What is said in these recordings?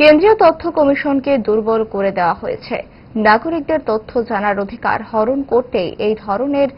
কেন্দ্রীয় তথ্য কমিশনকে দুর্বল করে দেওয়া হয়েছে। নাগরিকদের তথ্য জানার অধিকার হরণ করতে এই ধরনের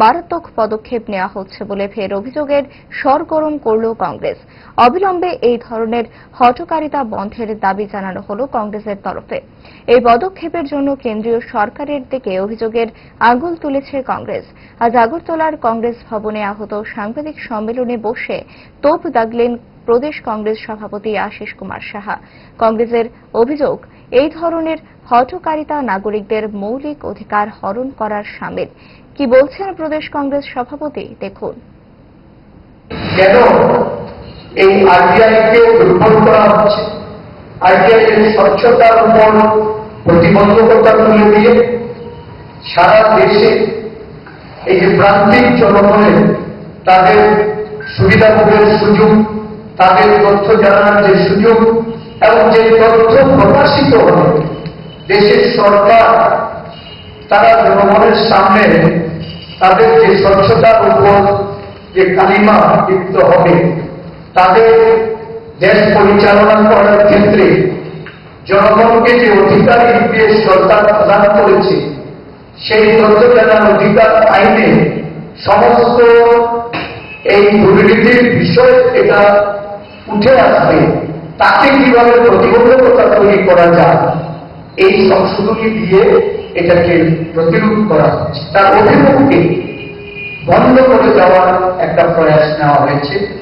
মারাত্মক পদক্ষেপ নেওয়া হচ্ছে বলে ফের অভিযোগের সরগরম করল কংগ্রেস। অবিলম্বে এই ধরনের হটকারিতা বন্ধের দাবি জানানো হল কংগ্রেসের তরফে। এই পদক্ষেপের জন্য কেন্দ্রীয় সরকারের দিকে অভিযোগের আঙুল তুলেছে কংগ্রেস। আজ আগরতলার কংগ্রেস ভবনে আহত সাংবাদিক সম্মেলনে বসে তোপ দাগলেন প্রদেশ কংগ্রেস সভাপতি আশিস কুমার সাহা। কংগ্রেসের অভিযোগ, এই ধরনের হঠকারিতা নাগরিকদের মৌলিক অধিকার হরণ করার সামিল। কি বলছেন প্রদেশ কংগ্রেস সভাপতি? দেখুন। কেন এই আরটিআইকে দুর্বল করা হচ্ছে? আরটিআই স্বচ্ছতার উপর প্রতিবন্ধকতা তুলে দিয়ে সারা দেশে এই যে প্রান্তিক জনগণের তাদের সুবিধা ভোগের সুযোগ তাদের তথ্য জানার যে সুযোগ এবং যে তথ্য প্রকাশিত হবে, দেশের সরকার, তারা জনগণের সামনে তাদের যে স্বচ্ছতার উপর যে কালিমা লিপ্ত হবে, তাদের দেশ পরিচালনা করার ক্ষেত্রে জনগণকে যে অধিকার দিয়ে সরকার প্রদান করেছে, সেই তথ্য জানার অধিকার আইনে সমস্ত এই দুর্নীতির বিষয় এটা উঠে আসবে, তাকে কীভাবে প্রতিবন্ধকতা তৈরি করা যায়, এই সংশোধনী দিয়ে এটাকে প্রতিরোধ করা তার অভিমুখকে বন্ধ করে দেওয়ার একটা প্রয়াস নেওয়া হয়েছে।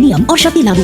नियम और शक्ति लागू